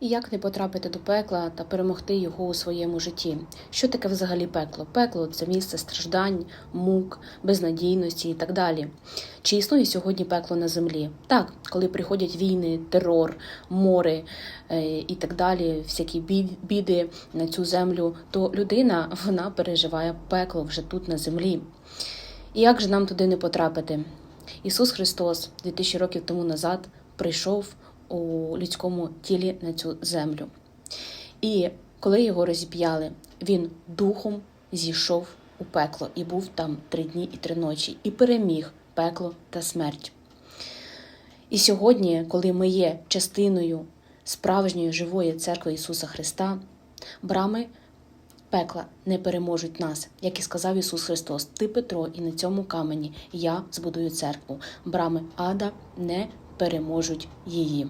І як не потрапити до пекла та перемогти його у своєму житті? Що таке взагалі пекло? Пекло це місце страждань, мук, безнадійності і так далі. Чи існує сьогодні пекло на землі? Так, коли приходять війни, терор, мори е, і так далі, всякі біди на цю землю, то людина вона переживає пекло вже тут на землі. І як же нам туди не потрапити? Ісус Христос 2000 років тому назад прийшов у людському тілі на цю землю. І коли його розіп'яли, він духом зійшов у пекло і був там три дні і три ночі, і переміг пекло та смерть. І сьогодні, коли ми є частиною справжньої живої церкви Ісуса Христа, брами пекла не переможуть нас, як і сказав Ісус Христос, ти Петро, і на цьому камені я збудую церкву. Брами ада не переможуть її.